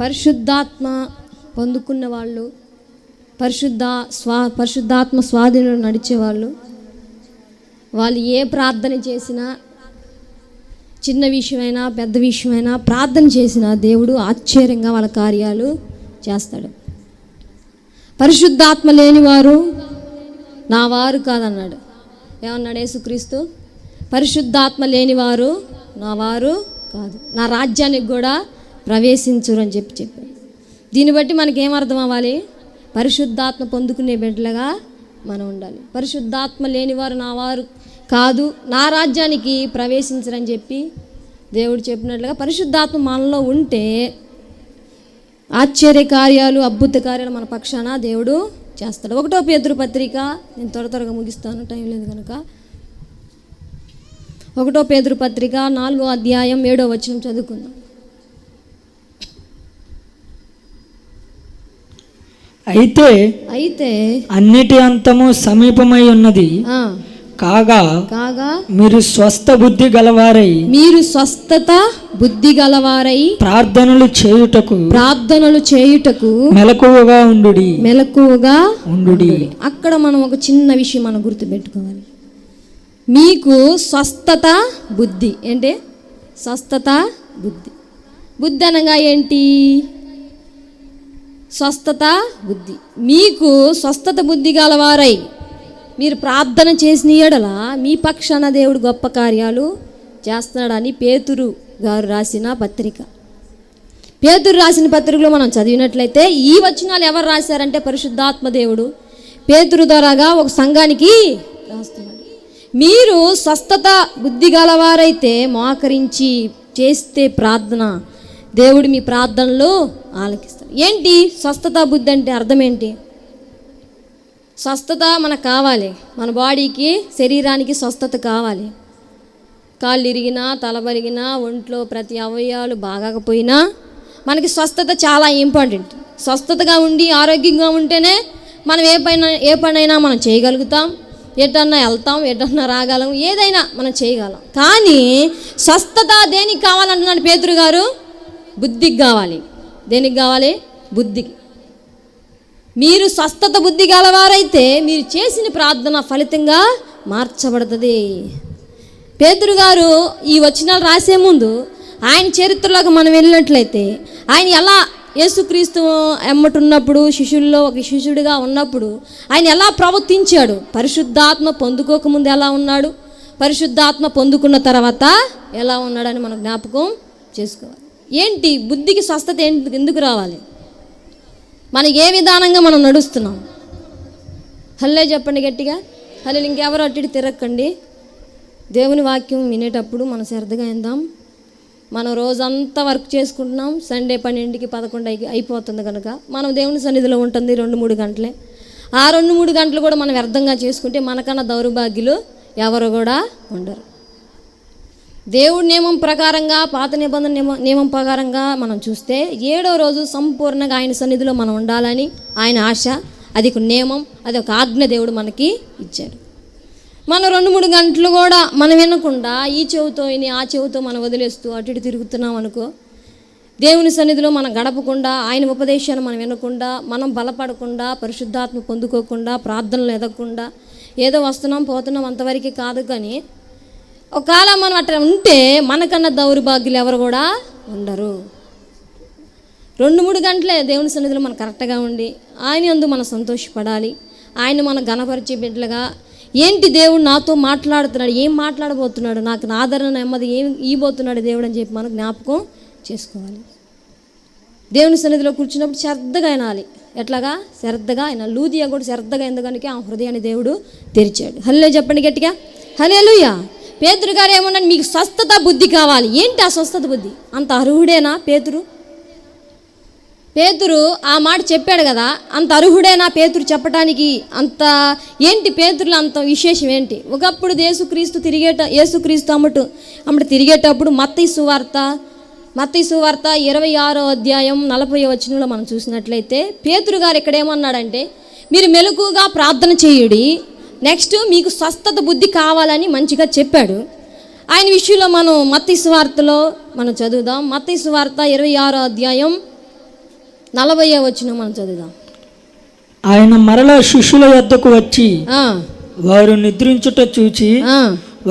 పరిశుద్ధాత్మ పొందుకున్న వాళ్ళు పరిశుద్ధ స్వా పరిశుద్ధాత్మ స్వాధీనంలో నడిచేవాళ్ళు వాళ్ళు ఏ ప్రార్థన చేసినా చిన్న విషయమైనా పెద్ద విషయమైనా ప్రార్థన చేసినా దేవుడు ఆశ్చర్యంగా వాళ్ళ కార్యాలు చేస్తాడు. పరిశుద్ధాత్మ లేనివారు నా వారు కాదన్నాడు. ఏమన్నాడు యేసుక్రీస్తు? పరిశుద్ధాత్మ లేనివారు నా వారు కాదు. నా రాజ్యానికి కూడా ప్రవేశించురు అని చెప్పి చెప్పారు దీన్ని బట్టి మనకి ఏం అర్థం అవ్వాలి పరిశుద్ధాత్మ పొందుకునే బిడ్డలుగా మనం ఉండాలి. పరిశుద్ధాత్మ లేనివారు నా వారు కాదు నా రాజ్యానికి ప్రవేశించరని చెప్పి దేవుడు చెప్పినట్లుగా పరిశుద్ధాత్మ మనలో ఉంటే ఆశ్చర్య కార్యాలు అద్భుత కార్యాలు మన పక్షాన దేవుడు చేస్తాడు. ఒకటో పేదరు పత్రిక నేను త్వర త్వరగా ముగిస్తాను టైం లేదు కనుక ఒకటో పేదరు పత్రిక నాలుగో అధ్యాయం ఏడో వచనం చదువుకుందాం. అయితే అయితే అన్నిటి అంతము సమీపమై ఉన్నది. కాగా కాగా మీరు స్వస్థ బుద్ధి గలవారై మీరు స్వస్థత బుద్ధి గలవారై ప్రార్థనలు చేయుటకు ప్రార్థనలు చేయుటకు మెలకువగా ఉండుడి. మెలకువగా ఉండుడి. అక్కడ మనం ఒక చిన్న విషయం మనం గుర్తుపెట్టుకోవాలి. మీకు స్వస్థత బుద్ధి. ఏంటి? స్వస్థత బుద్ధి. బుద్ధి అనగా ఏంటి? స్వస్థత బుద్ధి. మీకు స్వస్థత బుద్ధి గలవారై. మీరు ప్రార్థన చేసిన ఎడల మీ పక్షాన దేవుడు గొప్ప కార్యాలు చేస్తున్నాడని పేతురు గారు రాసిన పత్రిక. పేతురు రాసిన పత్రికలో మనం చదివినట్లయితే ఈ వచనాలు ఎవరు రాశారంటే పరిశుద్ధాత్మ దేవుడు. పేతురు ద్వారాగా ఒక సంఘానికి రాస్తున్నాడు. మీరు స్వస్థత బుద్ధి గలవారైతే మోకరించి చేస్తే ప్రార్థన దేవుడు మీ ప్రార్థనలు ఆలకిస్తాడు. ఏంటి? స్వస్థత బుద్ధి అంటే అర్థం ఏంటి స్వస్థత మనకు కావాలి. మన బాడీకి శరీరానికి స్వస్థత కావాలి. కాళ్ళు ఇరిగినా తల పరిగినా ఒంట్లో ప్రతి అవయవాలు బాగాకపోయినా మనకి స్వస్థత చాలా ఇంపార్టెంట్. స్వస్థతగా ఉండి ఆరోగ్యంగా ఉంటేనే మనం ఏ పైన ఏ పనైనా మనం చేయగలుగుతాం. ఎటన్నా వెళ్తాం ఎటన్నా రాగలం ఏదైనా మనం చేయగలం. కానీ స్వస్థత దేనికి కావాలంటున్నాడు పేతురు గారు? బుద్ధికి కావాలి. దేనికి కావాలి? బుద్ధికి. మీరు స్వస్థత బుద్ధి గలవారైతే మీరు చేసిన ప్రార్థన ఫలితంగా మార్చబడుతుంది. పేతురు గారు ఈ వచనాలు రాసే ముందు ఆయన చరిత్రలోకి మనం వెళ్ళినట్లయితే ఆయన ఎలా యేసుక్రీస్తు ఎమ్మటున్నప్పుడు శిష్యుల్లో ఒక శిష్యుడిగా ఉన్నప్పుడు ఆయన ఎలా ప్రవర్తించాడు? పరిశుద్ధాత్మ పొందుకోకముందు ఎలా ఉన్నాడు? పరిశుద్ధాత్మ పొందుకున్న తర్వాత ఎలా ఉన్నాడని మనం జ్ఞాపకం చేసుకోవాలి. ఏంటి బుద్ధికి స్వస్థత ఏంటి ఎందుకు రావాలి? మనకి ఏ విధానంగా మనం నడుస్తున్నాం? హల్లే చెప్పండి గట్టిగా. హలో ఇంకెవరు అటు ఇటు తిరగకండి దేవుని వాక్యం వినేటప్పుడు మనం శ్రద్ధగా ఇందాం మనం రోజంతా వర్క్ చేసుకుంటున్నాం. సండే పన్నెండుకి పదకొండు అయి అయిపోతుంది కనుక మనం దేవుని సన్నిధిలో ఉంటుంది రెండు మూడు గంటలే. ఆ రెండు మూడు గంటలు కూడా మనం వ్యర్థంగా చేసుకుంటే మనకన్నా దౌర్భాగ్యులు ఎవరు కూడా ఉండరు. దేవుడి నియమం ప్రకారంగా పాత నిబంధన నియమం నియమం ప్రకారంగా మనం చూస్తే ఏడో రోజు సంపూర్ణంగా ఆయన సన్నిధిలో మనం ఉండాలని ఆయన ఆశ అది ఒక నియమం అది ఒక ఆజ్ఞ దేవుడు మనకి ఇచ్చాడు. మనం రెండు మూడు గంటలు కూడా మనం వినకుండా ఈ చెవుతో విని ఆ చెవుతో మనం వదిలేస్తూ అటు ఇటు తిరుగుతున్నాం అనుకో దేవుని సన్నిధిలో మనం గడపకుండా ఆయన ఉపదేశాన్ని మనం వినకుండా మనం బలపడకుండా పరిశుద్ధాత్మ పొందుకోకుండా ప్రార్థనలు ఎదగకుండా ఏదో వస్తున్నాం పోతున్నాం అంతవరకు కాదు కానీ ఒకవేళ మనం అట్లా ఉంటే మనకన్నా దౌర్భాగ్యులు ఎవరు కూడా ఉండరు. రెండు మూడు గంటలే దేవుని సన్నిధిలో మనం కరెక్ట్గా ఉండి ఆయన అందు మనం సంతోషపడాలి. ఆయన మన గణపరిచే బిడ్డలుగా ఏంటి దేవుడు నాతో మాట్లాడుతున్నాడు ఏం మాట్లాడబోతున్నాడు నాకు నా ఆదరణ నెమ్మది ఏం ఇవ్వబోతున్నాడు దేవుడు అని చెప్పి మనం జ్ఞాపకం చేసుకోవాలి. దేవుని సన్నిధిలో కూర్చున్నప్పుడు శ్రద్ధగా వినాలి. ఎట్లాగా? శ్రద్ధగా ఆయన లూదియా కూడా శ్రద్ధగా ఎందుకనికి ఆ హృదయాన్ని దేవుడు తెరిచాడు. హల్లే చెప్పండి గట్టిగా. హలే లూయా పేతురు గారు ఏమన్నా మీకు స్వస్థత బుద్ధి కావాలి. ఏంటి ఆ స్వస్థత బుద్ధి? అంత అర్హుడేనా పేతురు? పేతురు ఆ మాట చెప్పాడు కదా అంత అర్హుడేనా పేతురు చెప్పడానికి అంత ఏంటి పేతురులో అంత విశేషం ఏంటి? ఒకప్పుడు యేసుక్రీస్తు తిరిగేట యేసుక్రీస్తు అమ్మటు అమ్మట తిరిగేటప్పుడు మత్తయి సువార్త మత్తయి సువార్త ఇరవై ఆరో అధ్యాయం నలభై వచనంలో మనం చూసినట్లయితే పేతురు గారు ఇక్కడ ఏమన్నాడంటే మీరు మెలకుగా ప్రార్థన చేయుడి నెక్స్ట్ మీకు స్వస్థత బుద్ధి కావాలని మంచిగా చెప్పాడు. ఆయన విషయంలో మనం మత్తయి సువార్తలో మనం చదువుదాం. మత్తయి సువార్త ఇరవై ఆరో అధ్యాయం నలభై వచ్చిన మనం చదువుదాం. ఆయన మరలా శిష్యుల యొద్దకు వచ్చి వారు నిద్రించుట చూచి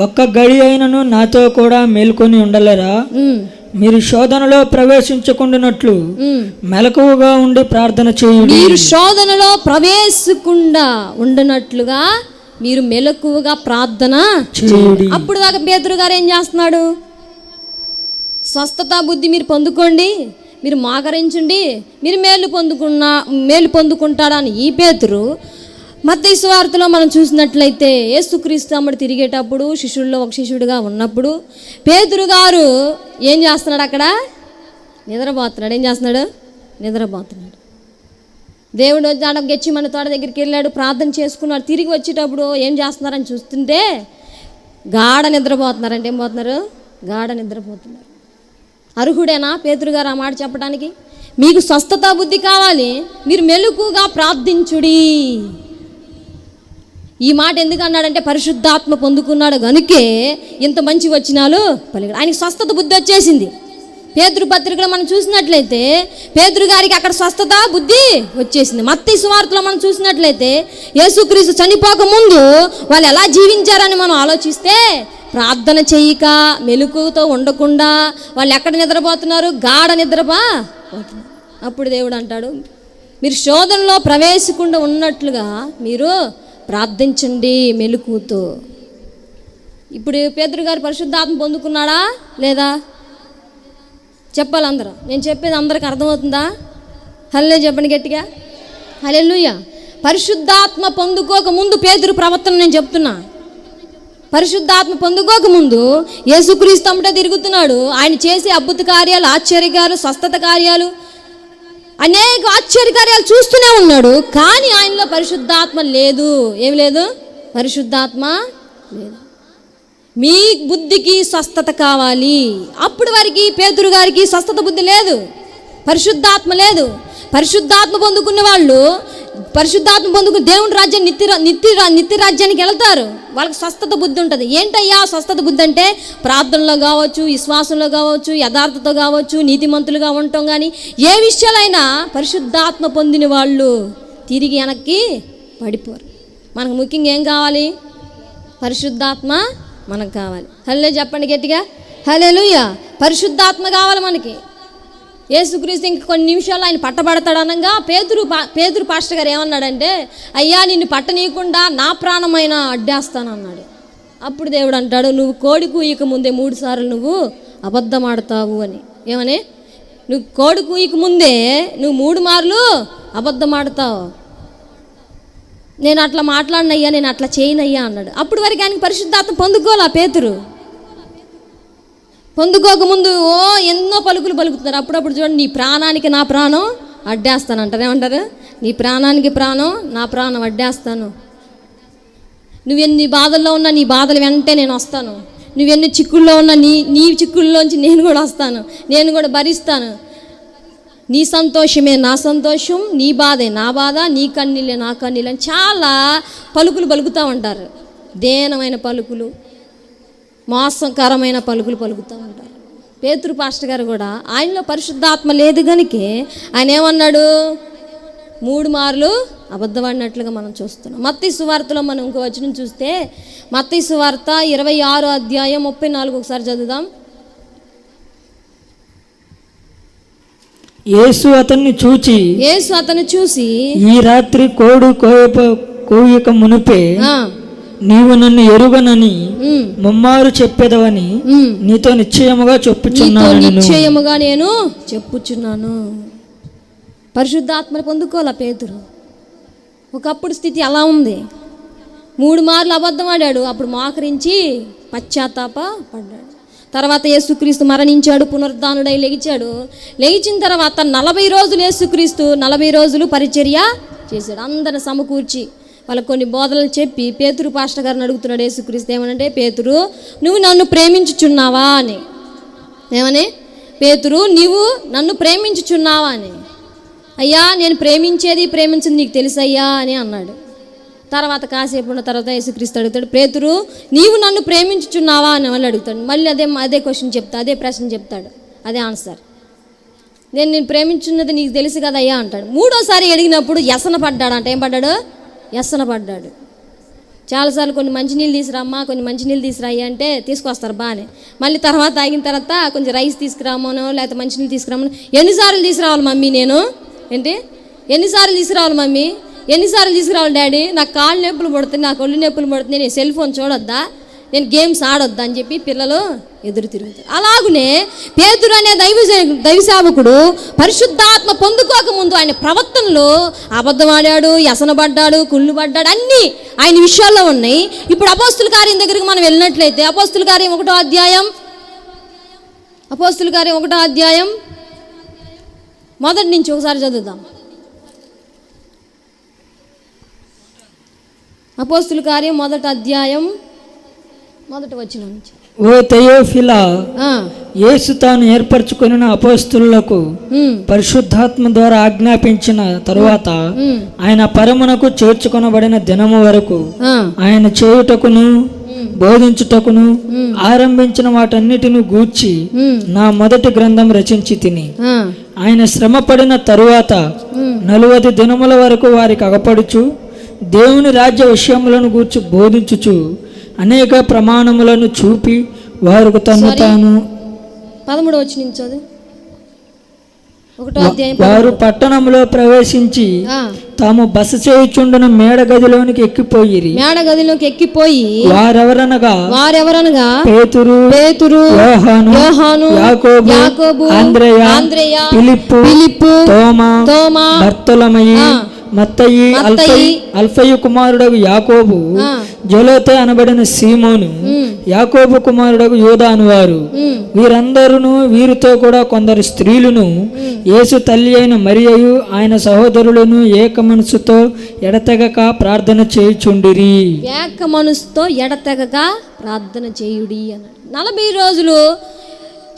ఒక్క గడి అయినను నాతో కూడా మేల్కొని ఉండలేరా? మీరు శోధనలో ప్రవేశించకుండానట్లు. మెలకువగా ఉండి ప్రార్థన చేయుడి. మీరు శోధనలో ప్రవేశకుండా ఉండనట్లుగా మీరు మెలకువగా ప్రార్థన అప్పుడు దాకా పేదరు గారు ఏం చేస్తున్నాడు? స్వస్థత బుద్ధి మీరు పొందుకోండి మీరు మాకరించండి మీరు మేలు పొందుకున్న మేలు పొందుకుంటాడని ఈ పేతురు మత్తయి సువార్తలో మనం చూసినట్లయితే యేసుక్రీస్తు అమ్మడు తిరిగేటప్పుడు శిష్యుల్లో ఒక శిష్యుడిగా ఉన్నప్పుడు పేతురు గారు ఏం చేస్తున్నాడు అక్కడ? నిద్రపోతున్నాడు. ఏం చేస్తున్నాడు? నిద్రపోతున్నాడు. దేవుడు వచ్చి గెచ్చి మన తోట దగ్గరికి వెళ్ళాడు ప్రార్థన చేసుకున్నాడు. తిరిగి వచ్చేటప్పుడు ఏం చేస్తున్నారని చూస్తుంటే గాఢ నిద్రపోతున్నారు అంటే ఏం పోతున్నారు? గాఢ నిద్రపోతున్నారు. అర్హుడేనా? పేతురు గారు ఆ మాట చెప్పడానికి? మీకు స్వస్థత బుద్ధి కావాలి మీరు మెలుకుగా ప్రార్థించుడి. ఈ మాట ఎందుకు అన్నాడంటే పరిశుద్ధాత్మ పొందుకున్నాడు కనుకే ఇంత మంచి వచ్చినాలు పలిగాడు ఆయనకి స్వస్థత బుద్ధి వచ్చేసింది. పేదరు పత్రికలో మనం చూసినట్లయితే పేదరు గారికి అక్కడ స్వస్థత బుద్ధి వచ్చేసింది. మత్తి సువార్తలో మనం చూసినట్లయితే యేసుక్రీస్తు చనిపోక ముందు వాళ్ళు ఎలా జీవించారని మనం ఆలోచిస్తే ప్రార్థన చేయక మెలుకుతో ఉండకుండా వాళ్ళు ఎక్కడ నిద్రపోతున్నారు? గాఢ నిద్రపా అప్పుడు దేవుడు అంటాడు మీరు శోధనలో ప్రవేశకుండా ఉన్నట్లుగా మీరు ప్రార్థించండి మెలుకుతో ఇప్పుడు పేదరు గారు పరిశుద్ధాత్మ పొందుకున్నాడా? లేదా? చెప్పాలి అందరూ. నేను చెప్పేది అందరికి అర్థమవుతుందా? హల్లే చెప్పండి గట్టిగా. హలెల్లుయ్య పరిశుద్ధాత్మ పొందుకోక ముందు పేదరు ప్రవర్తన నేను చెప్తున్నా. పరిశుద్ధాత్మ పొందుకోక ముందు యేసుక్రీస్తు తిరుగుతున్నాడు. ఆయన చేసే అద్భుత కార్యాలు ఆశ్చర్యకాలు స్వస్థత కార్యాలు అనేక ఆశ్చర్యకార్యాలు చూస్తూనే ఉన్నాడు. కానీ ఆయనలో పరిశుద్ధాత్మ లేదు. ఏం లేదు? పరిశుద్ధాత్మ లేదు. మీ బుద్ధికి స్వస్థత కావాలి. అప్పుడు వారికి పేతురు గారికి స్వస్థత బుద్ధి లేదు. పరిశుద్ధాత్మ లేదు. పరిశుద్ధాత్మ పొందుకున్న వాళ్ళు పరిశుద్ధాత్మ పొందుకుని దేవుని రాజ్యం నిత్య నిత్య నిత్య రాజ్యానికి వెళ్తారు. వాళ్ళకి స్వస్థత బుద్ధి ఉంటుంది. ఏంటయ్యా స్వస్థత బుద్ధి అంటే? ప్రార్థనలో కావచ్చు విశ్వాసంలో కావచ్చు యథార్థత కావచ్చు నీతిమంతులుగా ఉండటం కానీ ఏ విషయాలైనా పరిశుద్ధాత్మ పొందిన వాళ్ళు తిరిగి వెనక్కి పడిపోరు. మనకు ముఖ్యంగా ఏం కావాలి? పరిశుద్ధాత్మ మనకు కావాలి. హలే చెప్పండి గట్టిగా. హలే పరిశుద్ధాత్మ కావాలి మనకి. యేసుక్రీస్తు ఇంక కొన్ని నిమిషాలు ఆయన పట్టబడతాడు అనగా పేతురు పా- పేతురు పాస్టర్ గారు ఏమన్నాడంటే అయ్యా నిన్ను పట్టనీయకుండా నా ప్రాణమైన అడ్డేస్తానన్నాడు. అప్పుడు దేవుడు అంటాడు నువ్వు కోడి కూయక ముందే మూడు సార్లు నువ్వు అబద్ధం ఆడతావు అని. ఏమని? నువ్వు కోడి కూయక ముందే నువ్వు మూడు మార్లు అబద్ధం ఆడతావు నేను అట్లా మాట్లాడినయ్యా నేను అట్లా చేయనయ్యా అన్నాడు. అప్పుడు వరకు ఆయనకి పరిశుద్ధాత్మ పొందుకోవాలా పేతురు? పొందుకోకముందు ఓ ఎన్నో పలుకులు పలుకుతున్నారు. అప్పుడప్పుడు చూడండి నీ ప్రాణానికి నా ప్రాణం అడ్డేస్తాను అంటారు. ఏమంటారు? నీ ప్రాణానికి ప్రాణం నా ప్రాణం అడ్డేస్తాను. నువ్వెన్ని బాధల్లో ఉన్నా నీ బాధలు వెంటే నేను వస్తాను. నువ్వెన్ని చిక్కుల్లో ఉన్నా నీ నీ చిక్కుల్లోంచి నేను కూడా వస్తాను. నేను కూడా భరిస్తాను. నీ సంతోషమే నా సంతోషం నీ బాధే నా బాధ నీ కన్నీళ్ళే నా కన్నీళ్ళు అని చాలా పలుకులు పలుకుతూ ఉంటారు. దేనమైన పలుకులు మోసకరమైన పలుకులు పలుకుతూ ఉంటారు. పేతురు పాస్టర్ గారు కూడా ఆయనలో పరిశుద్ధాత్మ లేదు కనుక ఆయన ఏమన్నాడు? మూడు మార్లు అబద్ధపడినట్లుగా మనం చూస్తున్నాం. మత్తి సువార్తలో మనం ఇంకో వచనం చూస్తే మత్తి సువార్త ఇరవై ఆరు అధ్యాయం ముప్పై నాలుగు ఒకసారి చదువుదాం. యేసు అతన్ని చూచి యేసు అతను చూసి ఈ రాత్రి కోడు కోయప కోయక మునిపే నీవు నన్ను ఎరుగనని ముమ్మారు చెప్పేదవని. నీతో నిశ్చయముగా చెప్పుచున్నాను నేను నిశ్చయముగా నేను చెప్పుచున్నాను. పరిశుద్ధాత్మను పొందుకోవాలా పేతురు? ఒకప్పుడు స్థితి అలా ఉంది. మూడు మార్లు అబద్ధం ఆడాడు. అప్పుడు మోకరించి పశ్చాత్తాప పడ్డాడు. తర్వాత యేసుక్రీస్తు మరణించాడు పునరుద్ధానుడై లేచాడు. లేచిన తర్వాత నలభై రోజులు యేసుక్రీస్తు నలభై రోజులు పరిచర్య చేశాడు. అందరిని సమకూర్చి వాళ్ళకు కొన్ని బోధనలు చెప్పి పేతురు పాస్టర్ గారిని అడుగుతున్నాడు యేసుక్రీస్తు ఏమనంటే పేతురు నువ్వు నన్ను ప్రేమించుచున్నావా? అని. ఏమని? పేతురు నీవు నన్ను ప్రేమించుచున్నావా? అని. అయ్యా నేను ప్రేమించేది ప్రేమించింది నీకు తెలుసయ్యా? అని అన్నాడు. తర్వాత కాసేపు ఉన్న తర్వాత యేసుక్రీస్తు అడుగుతాడు పేతురు నీవు నన్ను ప్రేమించుచున్నావా? అని మళ్ళీ అడుగుతాడు. మళ్ళీ అదే అదే క్వశ్చన్ చెప్తా అదే ప్రశ్న చెప్తాడు. అదే ఆన్సర్ నేను నేను ప్రేమించున్నది నీకు తెలుసు కదా అయ్యా అంటాడు. మూడోసారి అడిగినప్పుడు వ్యసన పడ్డాడు అంటే. ఏం పడ్డాడు? వ్యసన పడ్డాడు. చాలాసార్లు కొన్ని మంచినీళ్ళు తీసుకురామ్మా కొన్ని మంచినీళ్ళు తీసుకురాయి అంటే తీసుకొస్తారు బాగానే మళ్ళీ తర్వాత ఆగిన తర్వాత కొంచెం రైస్ తీసుకురామనో లేకపోతే మంచినీళ్ళు తీసుకురామనో ఎన్నిసార్లు తీసుకురావాలి మమ్మీ నేను? ఏంటి? ఎన్నిసార్లు తీసుకురావాలి మమ్మీ? ఎన్నిసార్లు తీసుకురావాలి డాడీ? నాకు కాళ్ళు నొప్పులు పడుతుంది నాకు ఒళ్ళు నొప్పులు పడుతుంది నేను సెల్ ఫోన్ చూడొద్దా? నేను గేమ్స్ ఆడొద్దా అని చెప్పి పిల్లలు ఎదురు తిరుగుతారు. అలాగనే పేతురు అనే దైవ దైవసేవకుడు పరిశుద్ధాత్మ పొందుకోకముందు ఆయన ప్రవర్తనలో అబద్ధం ఆడాడు వ్యసనపడ్డాడు కుళ్ళు పడ్డాడు అన్నీ ఆయన విషయాల్లో ఉన్నాయి. ఇప్పుడు అపోస్తుల కార్యం దగ్గరికి మనం వెళ్ళినట్లయితే అపోస్తుల కార్యం ఒకటో అధ్యాయం? అపోస్తుల కార్యం ఒకటో అధ్యాయం? మొదటి నుంచి ఒకసారి చదువుదాం. అపోస్తుల కార్యం మొదటి అధ్యాయం మొదటి వచ్చిన నుంచి. ఓ తెయోఫిలా యేసు తాను ఏర్పరచుకున్న అపోస్తులకు పరిశుద్ధాత్మ ద్వారా ఆజ్ఞాపించిన తరువాత ఆయన పరమునకు చేర్చుకొనబడిన దినము వరకు ఆయన చేయుటకును బోధించుటకును ఆరంభించిన వాటన్నిటిని గూర్చి నా మొదటి గ్రంథం రచించి తిని. ఆయన శ్రమపడిన తరువాత నలువది దినముల వరకు వారికి అగపడుచు దేవుని రాజ్య విషయములను గూర్చి బోధించుచు అనేక ప్రమాణములను చూపి వారికి తను తాను పదమూడు వచ్చి వారు పట్టణంలో ప్రవేశించి తాము బస చేయుచుండన మేడ గదిలోనికి ఎక్కిపోయిరి. మేడ గదిలోకి ఎక్కిపోయి వారెవరనగా? వారెవరనగా? పేతురు పేతురు యోహాను యోహాను యాకోబు యాకోబు ఆంద్రేయ ఆంద్రేయ ఫిలిప్పు ఫిలిప్పు తోమా తోమా. మత్తయి అల్ఫయి కుమారుడగు యాకోబు జలోతే అనబడిన సీమోను యాకోబు కుమారుడగు యోధ అనువారు వీరందరూ వీరితో కూడా కొందరు స్త్రీలను యేసు తల్లి అయిన మరియయు ఆయన సహోదరులను ఏక మనసుతో ఎడతెగక ప్రార్థన చేయుచుండిరి. ఏక మనసుతో ఎడతెగక ప్రార్థన చేయుడి అన్నాడు. నలభై రోజులు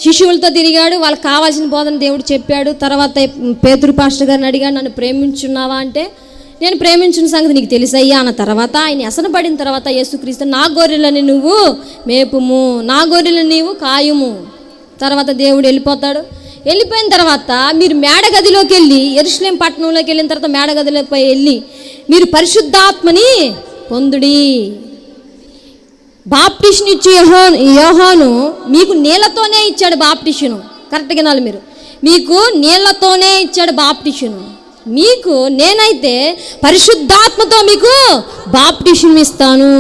శిష్యులతో తిరిగాడు. వాళ్ళకి కావాల్సిన బోధన దేవుడు చెప్పాడు. తర్వాత పేతురు పాస్టర్ గారిని అడిగాడు నన్ను ప్రేమించున్నావా? అంటే నేను ప్రేమించిన సంగతి నీకు తెలుసయ్యా అన్న తర్వాత ఆయన ఎసన పడిన తర్వాత యేసుక్రీస్తు నా గొర్రెలని నువ్వు మేపుము. నా గొర్రెలను నీవు కాయుము. తర్వాత దేవుడు వెళ్ళిపోతాడు. వెళ్ళిపోయిన తర్వాత మీరు మేడగదిలోకి వెళ్ళి ఎరుషలేం పట్టణంలోకి వెళ్ళిన తర్వాత మేడగదిలోకి వెళ్ళి మీరు పరిశుద్ధాత్మని పొందుడి. బాప్టిషన్ ఇచ్చి యోహాను యోహాను మీకు నీళ్ళతోనే ఇచ్చాడు బాప్టిషను కరెక్ట్గా వినాలి మీరు. మీకు నీళ్ళతోనే ఇచ్చాడు బాప్టిషను మీకు నేనైతే పరిశుద్ధాత్మతో మీకు బాప్టిషన్ ఇస్తాను.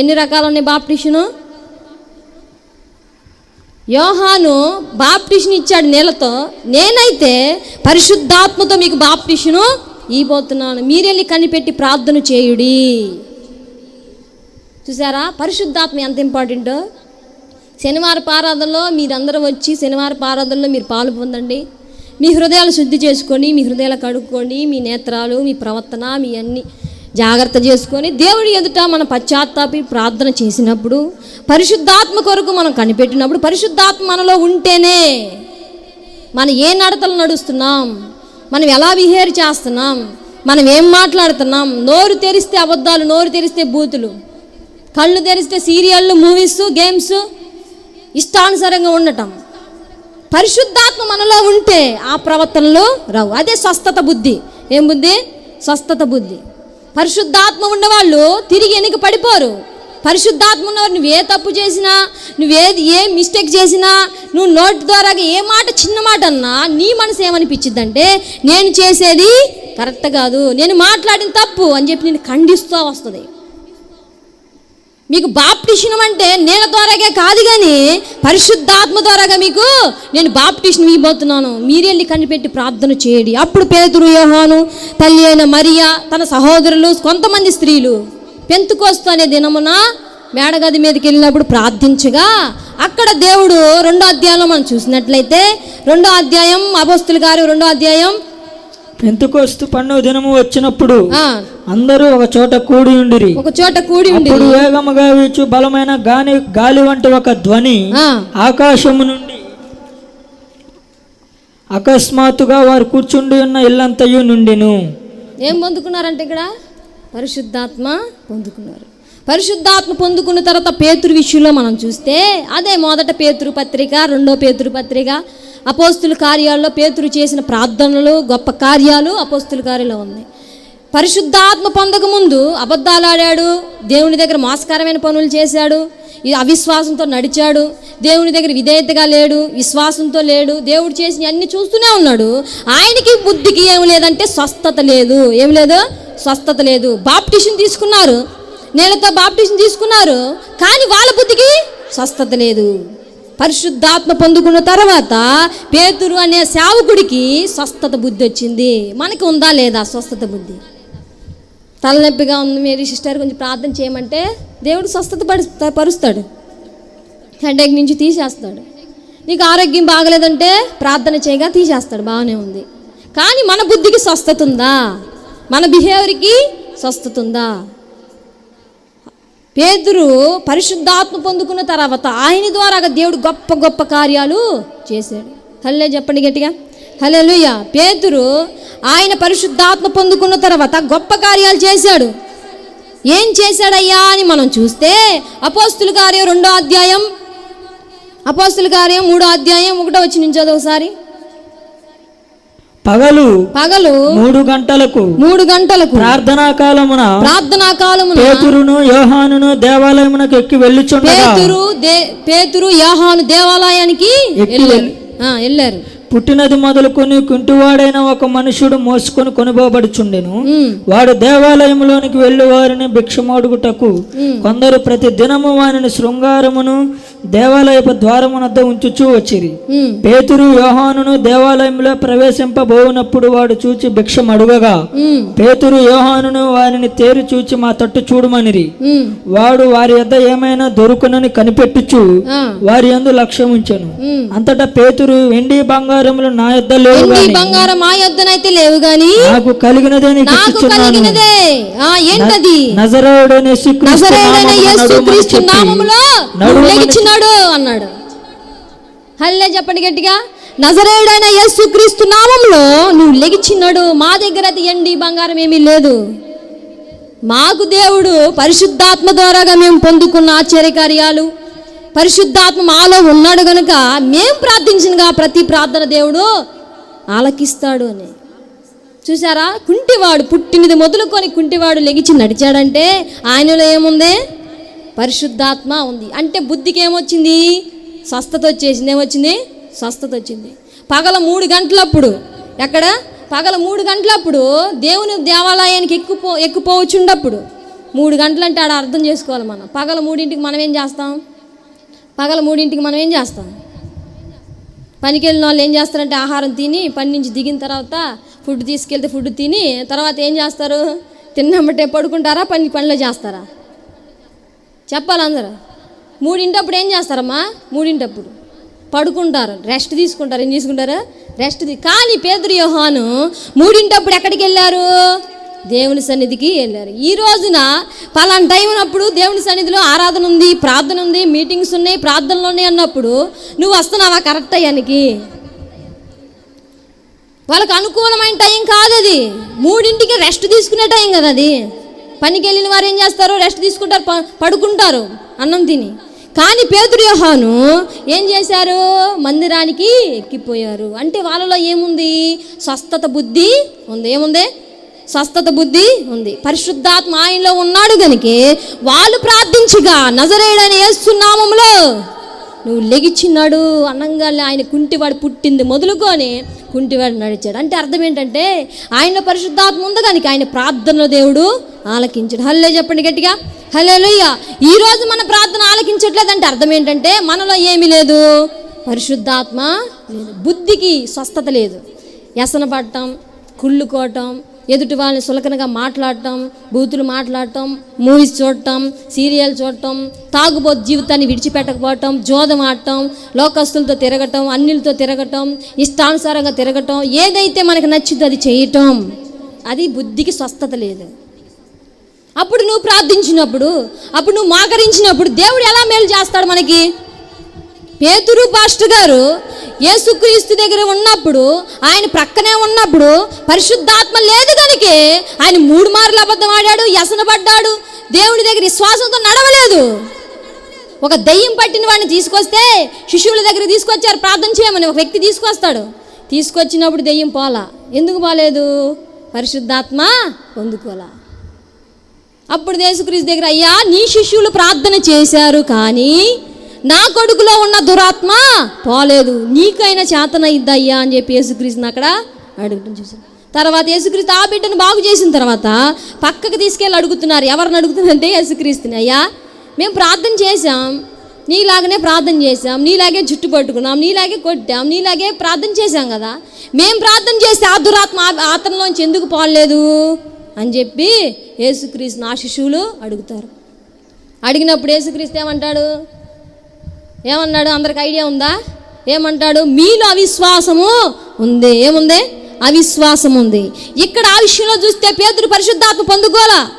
ఎన్ని రకాలు ఉన్నాయి బాప్టిషను యోహాను బాప్టిషన్ ఇచ్చాడు నీళ్ళతో నేనైతే పరిశుద్ధాత్మతో మీకు బాప్టిషను ఇవ్వబోతున్నాను. మీరెళ్ళి కనిపెట్టి ప్రార్థన చేయుడి. చూసారా? పరిశుద్ధాత్మ ఎంత ఇంపార్టెంటో? శనివారం ఆరాధనలో మీరందరూ వచ్చి శనివారం ఆరాధనలో మీరు పాలు పొందండి. మీ హృదయాలు శుద్ధి చేసుకొని మీ హృదయాలు కడుక్కొని మీ నేత్రాలు మీ ప్రవర్తన మీ అన్ని జాగ్రత్త చేసుకొని దేవుడి ఎదుట మనం పశ్చాత్తాపి ప్రార్థన చేసినప్పుడు పరిశుద్ధాత్మ కొరకు మనం కనిపెట్టినప్పుడు పరిశుద్ధాత్మ మనలో ఉంటేనే మనం ఏ నడతలు నడుస్తున్నాం మనం ఎలా బిహేవ్ చేస్తున్నాం మనం ఏం మాట్లాడుతున్నాం నోరు తెరిస్తే అబద్ధాలు నోరు తెరిస్తే బూతులు. కళ్ళు తెరిస్తే సీరియళ్ళు మూవీస్ గేమ్స్ ఇష్టానుసారంగా ఉండటం. పరిశుద్ధాత్మ మనలో ఉంటే ఆ ప్రవర్తనలో రావు. అదే స్వస్థత బుద్ధి. ఏం బుద్ధి? స్వస్థత బుద్ధి. పరిశుద్ధాత్మ ఉన్నవాళ్ళు తిరిగి వెనక పడిపోరు. పరిశుద్ధాత్మ ఉన్నవారు నువ్వు ఏ తప్పు చేసినా నువ్వేది ఏ మిస్టేక్ చేసినా నువ్వు నోటి ద్వారా ఏ మాట చిన్న మాట అన్నా నీ మనసు ఏమనిపించిందంటే నేను చేసేది కరెక్ట్ కాదు. నేను మాట్లాడిన తప్పు అని చెప్పి నేను ఖండిస్తూ వస్తుంది. మీకు బాప్టిషన్ అంటే నీళ్ళ ద్వారాగే కాదు కానీ పరిశుద్ధాత్మ ద్వారాగా మీకు నేను బాప్టిషన్ ఇవ్వబోతున్నాను. మీరెళ్ళి కనిపెట్టి ప్రార్థన చేయండి. అప్పుడు పేతురు యోహాను తల్లి అయిన మరియా తన సహోదరులు కొంతమంది స్త్రీలు పెంతుకోస్తు అనే దినమున మేడగది మీదకి వెళ్ళినప్పుడు ప్రార్థించగా అక్కడ దేవుడు రెండో అధ్యాయంలో మనం చూసినట్లయితే రెండో అధ్యాయం అభస్తులు గారు రెండో అధ్యాయం పెంతుకోస్తు పండుగ దినము వచ్చినప్పుడు అందరూ ఒక చోట కూడి ఉండిరి. ఒక చోట కూడి ఉండి అప్పుడు వేగముగా వీచు బలమైన గాని గాలి వంటి ఒక ధ్వని ఆకాశము నుండి. అకస్మాత్తుగా వారు కూర్చుండి ఉన్న ఇల్లంతయు నుండిను. ఏం పొందుకున్నారంటే ఇక్కడ? పరిశుద్ధాత్మ పొందుకున్నారు. పరిశుద్ధాత్మ పొందుకున్న తర్వాత పేతురు విషయంలో మనం చూస్తే అదే మొదట పేతురు పత్రిక రెండో పేతురు పత్రిక అపోస్తుల కార్యాల్లో పేతురు చేసిన ప్రార్థనలు గొప్ప కార్యాలు అపోస్తుల కార్యాల్లో ఉన్నాయి. పరిశుద్ధాత్మ పొందక ముందు అబద్ధాలు ఆడాడు దేవుని దగ్గర మోసకరమైన పనులు చేశాడు అవిశ్వాసంతో నడిచాడు దేవుని దగ్గర విధేయతగా లేడు విశ్వాసంతో లేడు దేవుడు చేసిన అన్ని చూస్తూనే ఉన్నాడు. ఆయనకి బుద్ధికి ఏం లేదంటే స్వస్థత లేదు. ఏం లేదు? స్వస్థత లేదు. బాప్టిషన్ తీసుకున్నారు. నేలతో బాప్టిషన్ తీసుకున్నారు. కానీ వాళ్ళ బుద్ధికి స్వస్థత లేదు. పరిశుద్ధాత్మ పొందుకున్న తర్వాత పేతురు అనే సేవకుడికి స్వస్థత బుద్ధి వచ్చింది. మనకి ఉందా లేదా స్వస్థత బుద్ధి? తలనొప్పిగా ఉంది మీరు సిస్టర్ కొంచెం ప్రార్థన చేయమంటే దేవుడు స్వస్థత పడి పరుస్తాడు. హెడేక్ నుంచి తీసేస్తాడు. నీకు ఆరోగ్యం బాగలేదంటే ప్రార్థన చేయగా తీసేస్తాడు బాగానే ఉంది. కానీ మన బుద్ధికి స్వస్థత ఉందా? మన బిహేవియర్కి స్వస్థత ఉందా? పేతురు పరిశుద్ధాత్మ పొందుకున్న తర్వాత ఆయన ద్వారా దేవుడు గొప్ప గొప్ప కార్యాలు చేశాడు. హల్లే చెప్పండి గట్టిగా. హలే పేతురు ఆయన పరిశుద్ధాత్మ పొందుకున్న తర్వాత గొప్ప కార్యాలు చేశాడు. ఏం చేశాడయ్యా అని మనం చూస్తే అపోస్తుల కార్యం రెండో అధ్యాయం అపోస్తుల కార్యం మూడో అధ్యాయం ఒకటో వచ్చి నుంచి ఒకసారి పగలు పగలు మూడు గంటలకు మూడు గంటలకు ప్రార్థనా కాలమున ప్రార్థనా కాలమున పేతురును యోహానును దేవాలయమునకు ఎక్కి వెళ్ళుచుండగా పేతురు పేతురు యాహాను దేవాలయానికి వెళ్ళారు. పుట్టినది మొదలుకొని కుంటివాడైన ఒక మనుషుడు మోసుకొని కొనుకోబడుచుండెను ఉమ్, వాడు దేవాలయంలోనికి వెళ్ళు వారిని భిక్షమాడుగుటకు కొందరు ప్రతి దినము వారిని శృంగారమును దేవాలయపు ద్వారమునద్ద ఉంచుచూ వచ్చిరి. పేతురు యోహానును దేవాలయంలో ప్రవేశింపబోనప్పుడు వాడు చూచి భిక్షం అడుగగా పేతురు యోహానును వారిని తేరి చూచి మా తట్టు చూడమనిరి. వాడు వారి యొద్ద ఏమైనా దొరుకునని కనిపెట్టుచు వారి యందు లక్ష్యం ఉంచెను. అంతటా పేతురు వెండి బంగారములు నా యొద్ద లేవు బంగారం మా యొద్దనైతే లేవు గాని నాకు కలిగినదే నీకు కలిగినదే. ఆ ఏంటది? నజరేయుడైన యేసుక్రీస్తు నామములో వచ్చినాడు అన్నాడు. హల్లే చెప్పండి గట్టిగా. నజరేయుడైన యేసు క్రీస్తు నామంలో నువ్వు లెగిచ్చినాడు మా దగ్గర అయితే ఎండి బంగారం ఏమీ లేదు. మాకు దేవుడు పరిశుద్ధాత్మ ద్వారాగా మేము పొందుకున్న ఆశ్చర్యకార్యాలు పరిశుద్ధాత్మ మాలో ఉన్నాడు గనుక మేము ప్రార్థించినగా ప్రతి ప్రార్థన దేవుడు ఆలకిస్తాడు అని. చూసారా కుంటివాడు పుట్టినది మొదలుకొని కుంటివాడు లెగిచి నడిచాడంటే ఆయనలో ఏముంది? పరిశుద్ధాత్మ ఉంది. అంటే బుద్ధికి ఏమొచ్చింది స్వస్థత వచ్చేసింది. ఏమొచ్చింది? స్వస్థత వచ్చింది. పగల మూడు గంటలప్పుడు ఎక్కడ? పగల మూడు గంటలప్పుడు దేవుని దేవాలయానికి ఎక్కుపో ఎక్కుపోవచ్చుండప్పుడు మూడు గంటలంటే ఆడ అర్థం చేసుకోవాలి మనం. పగల మూడింటికి మనం ఏం చేస్తాం? పగల మూడింటికి మనం ఏం చేస్తాం? పనికి వెళ్ళిన వాళ్ళు ఏం చేస్తారంటే ఆహారం తిని పని నుంచి దిగిన తర్వాత ఫుడ్ తీసుకెళ్తే ఫుడ్ తిని తర్వాత ఏం చేస్తారు? తిన్నమ్మటే పడుకుంటారా? పని పనిలో చేస్తారా? చెప్పాలి అందరూ. మూడింటప్పుడు ఏం చేస్తారమ్మా? మూడింటప్పుడు పడుకుంటారు. రెస్ట్ తీసుకుంటారు. ఏం తీసుకుంటారు రెస్ట్ తీ కానీ పేదరు యోహాను మూడింటప్పుడు ఎక్కడికి వెళ్ళారు? దేవుని సన్నిధికి వెళ్ళారు. ఈ రోజున పలానా టైం ఉన్నప్పుడు దేవుని సన్నిధిలో ఆరాధన ఉంది ప్రార్థన ఉంది మీటింగ్స్ ఉన్నాయి ప్రార్థనలు ఉన్నాయి అన్నప్పుడు నువ్వు వస్తున్నావా కరెక్ట్ అయ్యానికి? వాళ్ళకి అనుకూలమైన టైం కాదు అది మూడింటికి రెస్ట్ తీసుకునే టైం కదా అది. పనికి వెళ్ళిన వారు ఏం చేస్తారు? రెస్ట్ తీసుకుంటారు పడుకుంటారు అన్నం తిని. కానీ పేతురు యోహాను ఏం చేశారు? మందిరానికి ఎక్కిపోయారు. అంటే వాళ్ళలో ఏముంది? స్వస్థత బుద్ధి ఉంది. ఏముంది? స్వస్థత బుద్ధి ఉంది. పరిశుద్ధాత్మ ఆయనలో ఉన్నాడు గనుకే వాళ్ళు ప్రార్థించగా నజరేడని వేస్తున్నామంలో నువ్వు లెగిచ్చినాడు అనంగానే ఆయన కుంటివాడు పుట్టింది మొదలుకొని కుంటివాడు నడిచాడు. అంటే అర్థం ఏంటంటే ఆయన పరిశుద్ధాత్మ ఉంది ఆయన ప్రార్థనలో దేవుడు ఆలకించాడు. హల్లే చెప్పండి గట్టిగా. హలే ఈ రోజు మన ప్రార్థన ఆలకించట్లేదంటే అర్థం ఏంటంటే మనలో ఏమీ లేదు. పరిశుద్ధాత్మ లేదు. బుద్ధికి స్వస్థత లేదు. వ్యసన పడటం కుళ్ళుకోవటం ఎదుటి వాళ్ళని సులకనగా మాట్లాడటం బూతులు మాట్లాడటం మూవీస్ చూడటం సీరియల్ చూడటం తాగుబోతు జీవితాన్ని విడిచిపెట్టకపోవటం జోదం ఆడటం లోకస్తులతో తిరగటం అన్నిలతో తిరగటం ఇష్టానుసారంగా తిరగటం ఏదైతే మనకు నచ్చిందో అది చేయటం. అది బుద్ధికి స్వస్థత లేదు. అప్పుడు నువ్వు ప్రార్థించినప్పుడు అప్పుడు నువ్వు మాకరించినప్పుడు దేవుడు ఎలా మేలు చేస్తాడు మనకి? పేతురు పాస్టర్ గారు యేసుక్రీస్తు దగ్గర ఉన్నప్పుడు ఆయన ప్రక్కనే ఉన్నప్పుడు పరిశుద్ధాత్మ లేదు కనుకే ఆయన మూడు మార్లు అబద్ధం ఆడాడు వ్యసనపడ్డాడు దేవుడి దగ్గర విశ్వాసంతో నడవలేదు. ఒక దయ్యం పట్టిన వాడిని తీసుకొస్తే శిష్యుల దగ్గర తీసుకొచ్చారు ప్రార్థన చేయమని ఒక వ్యక్తి తీసుకొస్తాడు. తీసుకొచ్చినప్పుడు దెయ్యం పోలా. ఎందుకు పోలేదు? పరిశుద్ధాత్మ పొందుకోలా. అప్పుడు యేసుక్రీస్తు దగ్గర అయ్యా నీ శిష్యులు ప్రార్థన చేశారు కానీ నా కొడుకులో ఉన్న దురాత్మ పోలేదు. నీకైనా చేతనయిద్దా అని చెప్పి యేసుక్రీస్తుని అక్కడ అడగటం చూసాను తర్వాత యేసుక్రీస్తు ఆ బిడ్డను బాగు చేసిన తర్వాత పక్కకు తీసుకెళ్ళి అడుగుతున్నారు. ఎవరిని అడుగుతున్నారంటే యేసుక్రీస్తుని. అయ్యా మేము ప్రార్థన చేశాం. నీలాగనే ప్రార్థన చేశాం. నీలాగే జుట్టు పట్టుకున్నాం. నీలాగే కొట్టాం. నీలాగే ప్రార్థన చేశాం కదా. మేము ప్రార్థన చేస్తే ఆ దురాత్మ ఆ- అతనిలోంచి ఎందుకు పోలేదు అని చెప్పి యేసుక్రీస్తు నా శిశువులు అడుగుతారు. అడిగినప్పుడు యేసుక్రీస్తు ఏమంటాడు? ఏమన్నాడు? అందరికి ఐడియా ఉందా? ఏమంటాడు? మీలో అవిశ్వాసము ఉంది. ఏముంది? అవిశ్వాసం ఉంది ఇక్కడ ఆ విషయంలో చూస్తే పేదరు పరిశుద్ధాత్మ పొందుకోలా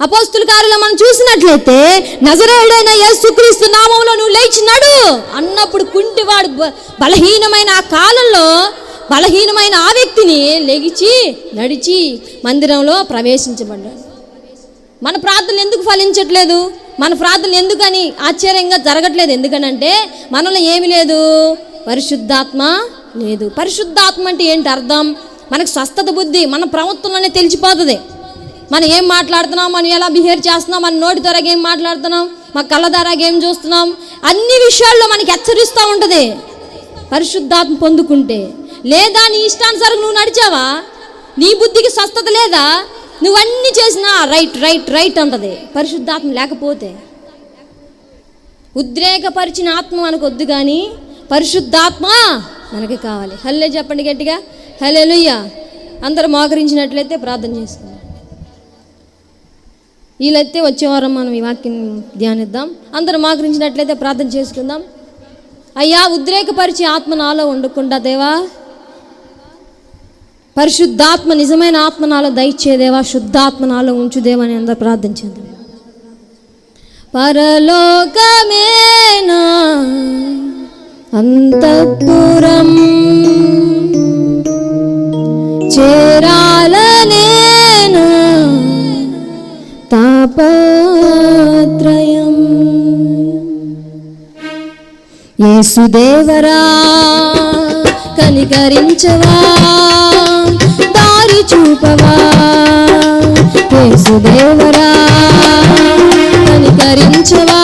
అపోస్తుల కారులో మనం చూసినట్లయితే నజరేయుడైన యేసుక్రీస్తు నామంలో నువ్వు లేచినాడు. అన్నప్పుడు కుంటివాడు బలహీనమైన ఆ కాలంలో బలహీనమైన ఆ వ్యక్తిని లెగిచి నడిచి మందిరంలో ప్రవేశించబడ్డాడు. మన ప్రార్థనలు ఎందుకు ఫలించట్లేదు? మన ప్రార్థనలు ఎందుకని? ఆశ్చర్యంగా జరగట్లేదు. ఎందుకనంటే మనలో ఏమి లేదు. పరిశుద్ధాత్మ లేదు. పరిశుద్ధాత్మ అంటే ఏంటి అర్థం? మనకు స్వస్థత బుద్ధి మన ప్రవర్తనలోనే తెలిసిపోతుంది. మనం ఏం మాట్లాడుతున్నాం? మనం ఎలా బిహేవ్ చేస్తున్నాం? మన నోటి ద్వారా ఏం మాట్లాడుతున్నాం? మా కళ్ళ ద్వారా ఏం చూస్తున్నాం? అన్ని విషయాల్లో మనకి హెచ్చరిస్తూ ఉంటుంది. పరిశుద్ధాత్మ పొందుకుంటే. లేదా నీ ఇష్టానుసారం నువ్వు నడిచావా? నీ బుద్ధికి స్వస్థత లేదా? నువ్వన్నీ చేసినా రైట్ రైట్ రైట్ అంటది. పరిశుద్ధాత్మ లేకపోతే. ఉద్రేకపరిచిన ఆత్మ మనకు వద్దు కానీ పరిశుద్ధాత్మ మనకి కావాలి. హల్లే చెప్పండి గట్టిగా. హలే అందరూ మోకరించినట్లయితే ప్రార్థన చేసుకుందాం వీలైతే వచ్చే వారం మనం ఈ వాక్యం ధ్యానిద్దాం. అందరు మోకరించినట్లయితే ప్రార్థన చేసుకుందాం. అయ్యా ఉద్రేకపరిచి ఆత్మ నాలో ఉండకుండా దేవా పరిశుద్ధాత్మ నిజమైన ఆత్మ నాలో దయచేదేవా శుద్ధాత్మ నాలో ఉంచుదేవని అందరు ప్రార్థించింది పరలోకమేనా అంతఃపురం చేరాలనేనా తాపత్రయం. యేసుదేవరా కనికరించవా దారి చూపవా? యేసుదేవరా కనికరించవా?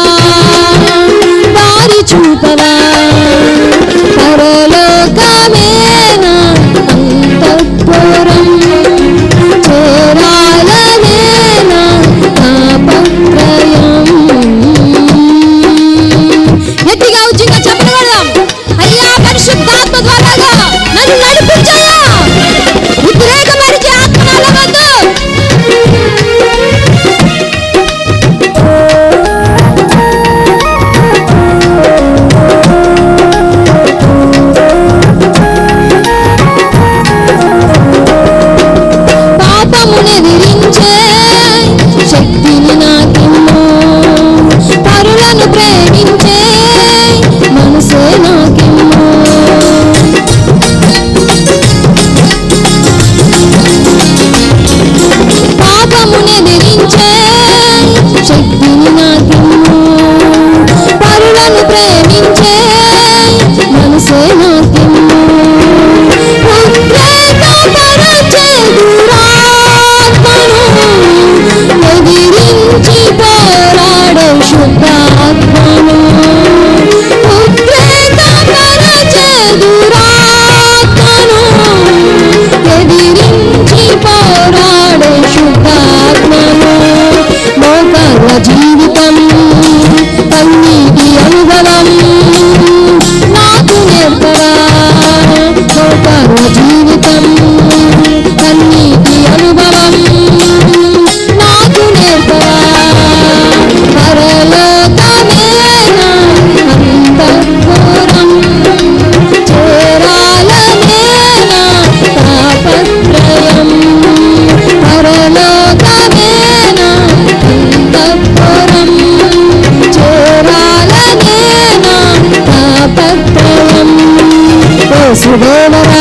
యేసుదేవరా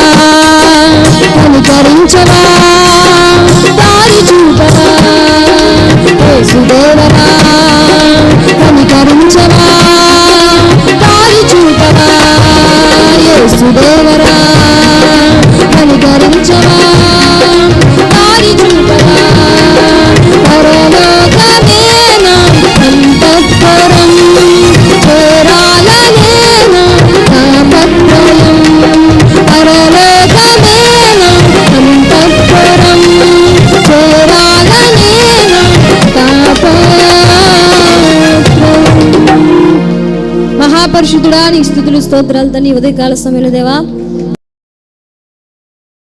కనికరించరా దారి చూపరా యేసుదేవరా కనికరించరా దారి చూపరా యేసుదేవరా కనికరించరా మహాపరిశుద్ధుడా నీ స్థుతులు స్తోత్రాలు నీ ఉదయకాల సమయంలో దేవా.